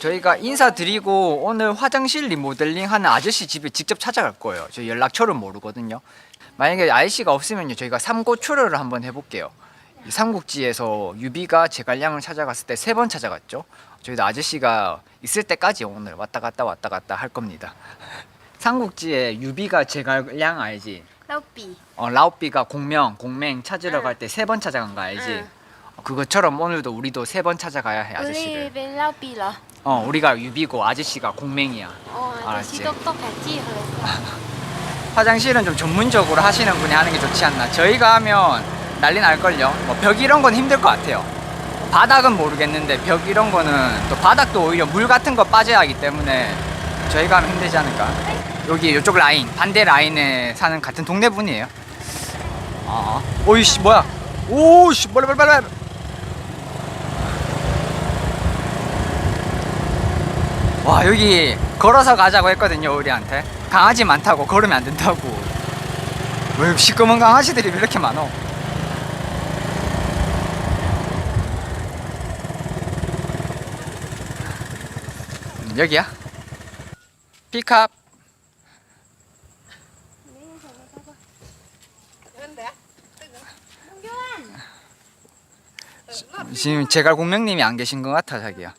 저희가 인사드리고 오늘 화장실 리모델링 하는 아저씨 집에 직접 찾아갈 거예요. 저 연락처를 모르거든요. 만약에 아저씨가 없으면요, 저희가 삼고 추려를 한번 해볼게요. 이 삼국지에서 유비가 제갈량을 찾아갔을 때 세 번 찾아갔죠. 저희도 아저씨가 있을 때까지 오늘 왔다 갔다 왔다 갔다 할 겁니다. 삼국지에 유비가 제갈량 알지? 老比 어, 라오비가 공명, 공맹 찾으러 응. 갈때 세 번 찾아간 거 알지? 응. 그것처럼 오늘도 우리도 세 번 찾아가야 해 아저씨를. 빌라 빌라. 어 우리가 유비고 아저씨가 공맹이야. 어, 아저씨 똑똑하지? 해. 화장실은 좀 전문적으로 하시는 분이 하는 게 좋지 않나. 저희가 하면 난리 날 걸요. 뭐벽 이런 건 힘들 것 같아요. 바닥은 모르겠는데 벽 이런 거는 또 바닥도 오히려 물 같은 거 빠져야 하기 때문에 저희가 하면 힘들지 않을까. 여기 이쪽 라인 반대 라인에 사는 같은 동네 분이에요. 아, 오이씨 뭐야? 오이씨, 빨리 빨리 빨리. 와 여기 걸어서 가자고 했거든요 우리한테. 강아지 많다고 걸으면 안 된다고. 왜 시꺼먼 강아지들이 왜 이렇게 많어? 음, 여기야? 픽업. 지금 제갈 공명님이 안 계신 것 같아 자기야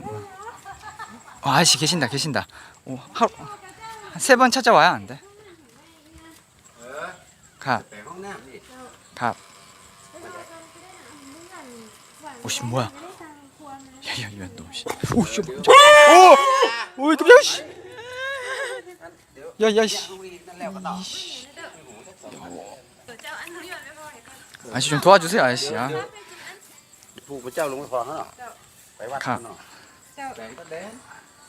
어, 아저씨 계신다 계신다 오, 하루 세 번 찾아와야 안 돼? 가. 가. 오씨 뭐야? 야야 이런 놈 씨. 오씨 뭐야? 오! 오이 깜짝이야 씨. 야야 씨. 이씨. 아저씨 좀 도와주세요 아저씨야. phụ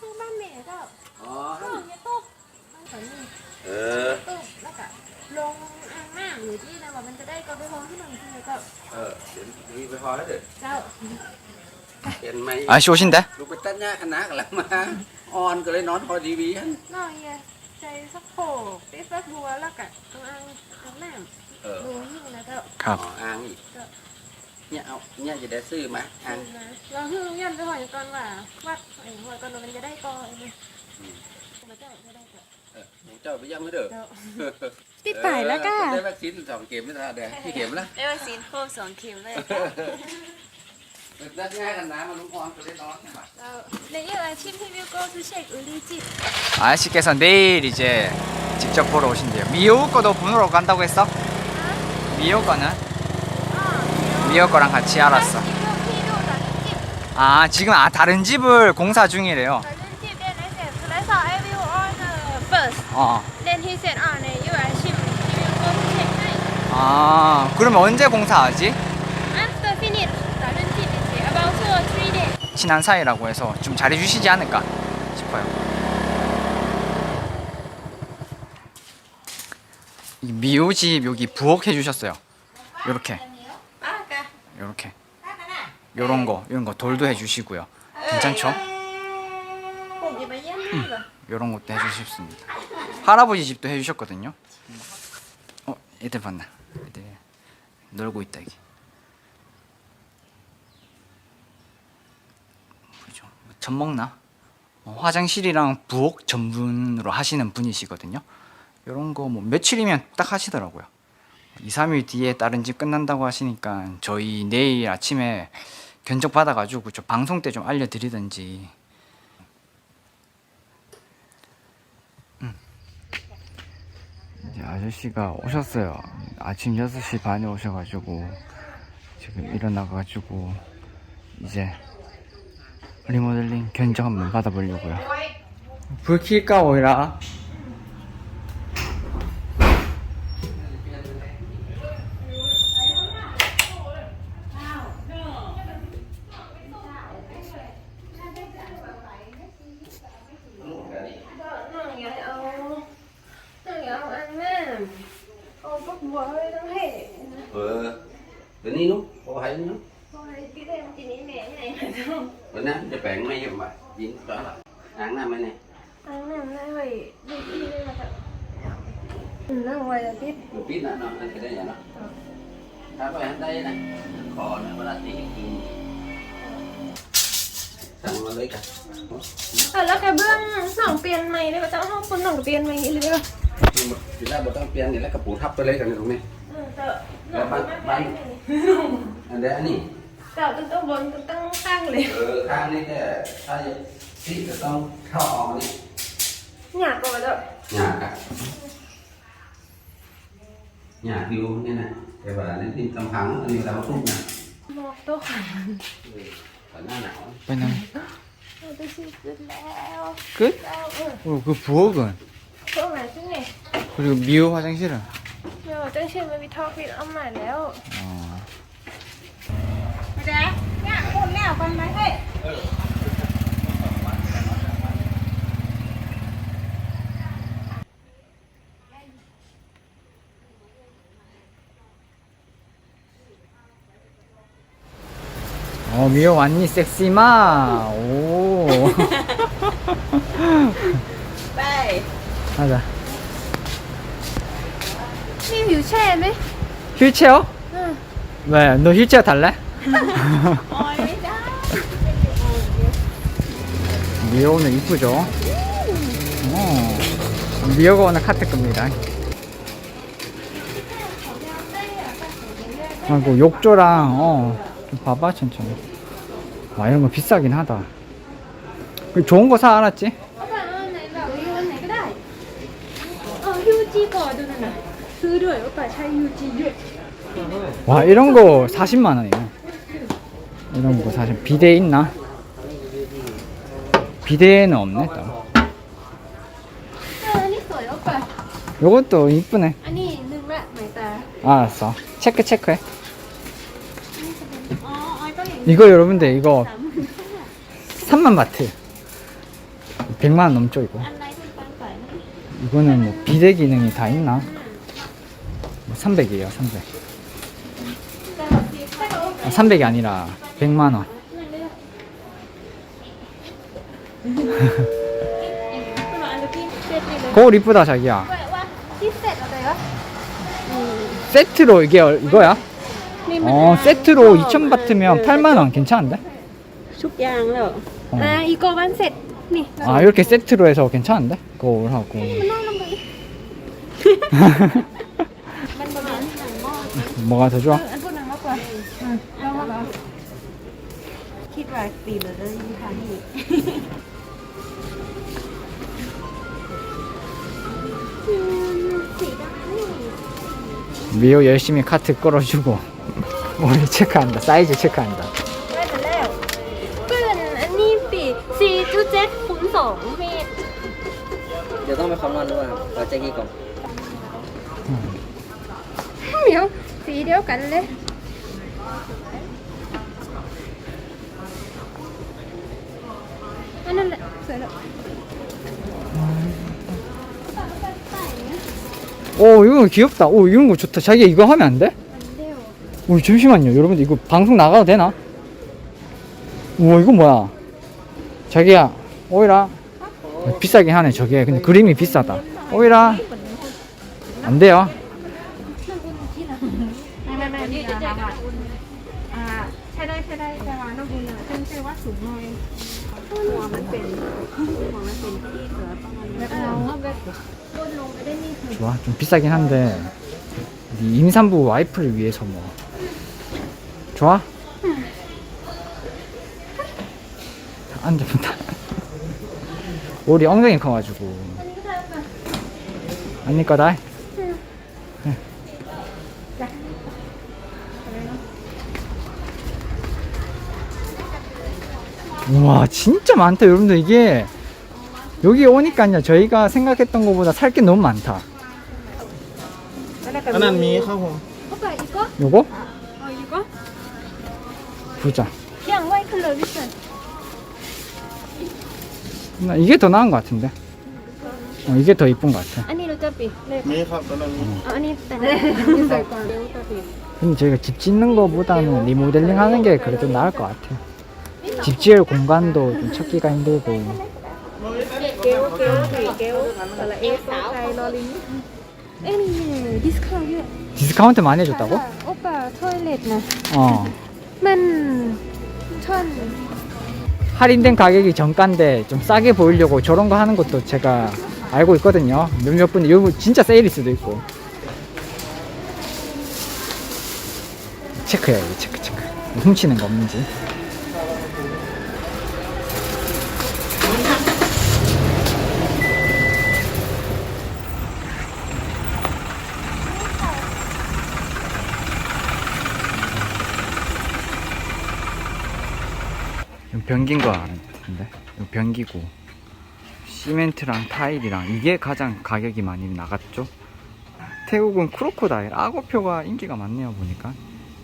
của cháu luôn còn nữa phải bắt Khả. nó Để nó đến คือบ้านแม่ก็ Đó. ตู้เนี่ยตู้ตอนนี้ ờ ตู้แล้วก็ลงอ่างน้ำหรือที่นะว่ามันจะได้ก็ไปพร้อมที่หนึ่งที่เลยก็ ờ đến đi với hoa đấy เจ้า tiền mày 아저씨 오신대? lúc cái tất nhá khăn nát lắm mà on cái lấy nón hoa đi bí hắn น้อยอะใจสักโผล่ได้สักบัวแล้วก็ต้องอ่างอ่างน้ำ ờ ดูหิ้งนะเจ้า ครับ ờ, ăn gì nhẹ nhẹ gì để sư mà ดู ăn นะเราหิ้งยันไปหอยก่อนว่าวัดไอ้หอยก่อนว่ามันจะได้ก่อนเลยมาเจ้าจะได้ก่อน ờ, cháu bây giờ mới được เจ้า ติดป่ายแล้วก้า đây bác xin sòng kiếm ra để cái kiếm đó ได้วัคซีนโควิดสองเข็มเลย tất nhá khăn nát mà lúc on cái lấy nón mà เราในอีกอาชีพที่วิวก็คือเช็คอุลีจิต 아저씨께서 내일 이제 직접 보러 오신대요. 미호 거도 보러 간다고 했어? 미호 거는? 기어 거랑 같이 알았어. 아 지금 아 다른 집을 공사 중이래요. 어, 어. 아 그럼 언제 공사하지? 친한 사이라고 해서 좀 잘해주시지 않을까 싶어요. 미호집 여기 부엌 해주셨어요. 이렇게. 이렇게. 요런 거 이런 거 돌도 해주시고요. 괜찮죠? 음, 요런 것도 해주십습니다. 할아버지 집도 해주셨거든요. 어 애들 봤나? 애들 놀고 있다 이게 뭐죠? 뭐 젖 먹나? 어, 화장실이랑 부엌 전문으로 하시는 분이시거든요. 요런 거 뭐 며칠이면 딱 하시더라고요. 2, 3일 뒤에 다른 집 끝난다고 하시니까 저희 내일 아침에 견적 받아가지고 저 방송 때 좀 알려드리든지 이제 아저씨가 오셨어요. 아침 6시 반에 오셔가지고 지금 일어나가지고 이제 리모델링 견적 한번 받아보려고요. 불 킬까 오이라? างหน้าเอาปักบัวไว้ทั้งเหนเออตัวนี้นุ๊กพอให้นุ๊กพอให้พี่เล่นทีนี้แม่ใหญ่มาทำวันนั้นจะแปลงไหมยังไงยิงต่อหรอล้างหน้าไหมเนี่ยล้างหน้าได้ไว้ดูพี่ได้มาทำนั่งไว้แล้วพี่ดูพี่นะนอนนั่งก็ได้ยังนาะถ้าไปหันได้นะขอนะเวลาตีกินสั่งมาเลยกันแล้วกระเบื้องสองเปลี่ยนใหม่ได้ป่ะเจ้าห้องคนหนึ่งเปลี่ยนใหม่เลยป่ะ ทีแรกเราต้องเปลี่ยนนี่แล้วก็ปูทับไปเลยกันตรงนี้เออเจ้าหนองไม่ไปนี่อันเดียวอันนี้เจ้าต้องต้องบนต้องต้งข้างเลยเออข้างนี้ก็ถ้าที่จะต้องเข้าออกนี่หยาบกว่าเจ้าหยาบอะหยาบอยู่นี่นะแต่ว่าในที่กำพังอันนี้เราทุบนะหมอกตัวขาวตอนหน้าหนาวไปนั่งเราจะซื้อขึ้นแล้ว 끝? เจ้าเออ 어, 그 부엌은 ตัวไหนซึ่งไง 그리고 미호 화장실은 เดี๋ยวเจ้าชื่อมันมีทอปิดเอาใหม่แล้ว 어. ไปแดงเนี่ยคนแล้วกันไหมเฮ้ย 어 미호 왔니 섹시마 오 ไป 맞아. 님 유채네? 휠체어? 응. 왜? 너 휠체어 달래? 미어 오늘 이쁘죠? 어. 미어가 오늘 카트급니다. 아이고 욕조랑 어. 좀 봐봐 천천히. 와 이런 거 비싸긴 하다. 좋은 거 사 알았지? 와 이런 거 40만 원이네. 이런 거 사실 비대 있나? 비대는 없네 따로. 요것도 이쁘네. 아니, 알았어. 체크 체크해. 이거 여러분들 이거 3만 바트. 100만 원 넘죠 이거. 이거는 뭐 비대 기능이 다 있나? 300이에요 300 แต่แบบสีแต่โอเค 아, 300이 아니라 100만 원 นั่นเลยคุณอันดูพี่เซตนี่เลย 거울 이쁘다 자기야 ว่าว่าที่เสร็จอะไรวะ 세트로 이게 얼- 이거야? นี่มัน 어 세트로 2000바트면 8만 원 괜찮은데? ทุกอย่างแล้ว 어. อ่าอีโกวันเสร็จนี่ 아 이렇게 세트로 해서 괜찮은데? 거울하고 มันน่าลงไป มันประมาณหนังหม้อ 뭐가 더 좋아? อันพูดหนังมากกว่าอืมลองมาลองคิดว่าปีเลยเลยยี่ห้อนี้สีดำนี่ 미호 열심히 카트 끌어주고 우리 체크한다 사이즈 체크한다 ได้มาแล้วเปื้อนอันนี้ปีสี่จุดเจ็ดคูณสองเมตร เดี๋ยวต้องไปคำนวณด้วยครับเราจะกี่กล่อง 이려 갈래? 하늘래 없어요. 오 이거 귀엽다. 오 이런 거 좋다. 자기 이거 하면 안 돼? 안 돼요. 오 잠시만요. 여러분들 이거 방송 나가도 되나? 우와 이거 뭐야? 자기야 오이라 아, 뭐? 비싸긴 하네 저게. 근데 그림이 비싸다. 오이라 안 돼요. 좋아? 좀 비싸긴 한데 네 임산부 와이프를 위해서 뭐. 좋아? 앉아본다. 우리 엉덩이 커가지고. 아닐 거다. 우와 진짜 많다 여러분들. 이게 여기 오니까요 저희가 생각했던 것보다 살 게 너무 많다. อันนั้นมีครับผม เข้าไปอีกก็ 요거 เอาอีกก็ 보자 เที่ยงไว้ขึ้นเลยพี่เซน 나 이게 더 나은 것 같은데 어, 이게 더 이쁜 것 같아 อันนี้เราจะปิดเลย มีครับอันนั้นมี เอาอันนี้แต่งนี่ใส่ก่อนเดี๋ยวจะปิด 근데 저희가 집 짓는 거보다는 리모델링 하는 게 그래도 나을 것 같아요 집 지을 공간도 좀 찾기가 힘들고 เกลเกลสี่เกลอะไรเอฟไทยลอลิง 애니 디스카운트 디스카운트 많이 해줬다고? 아, 오빠 토일렛나 어 만 천. 할인된 가격이 정가인데 좀 싸게 보이려고 저런 거 하는 것도 제가 알고 있거든요. 몇몇 분이 요거 진짜 세일일 수도 있고. 체크해요, 체크 체크. 훔치는 거 없는지. 변기인 거 같은데? 이거 변기고 시멘트랑 타일이랑 이게 가장 가격이 많이 나갔죠? 태국은 크로코다일, 악어표가 인기가 많네요 보니까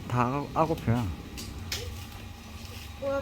다 악어- 악어표야 ua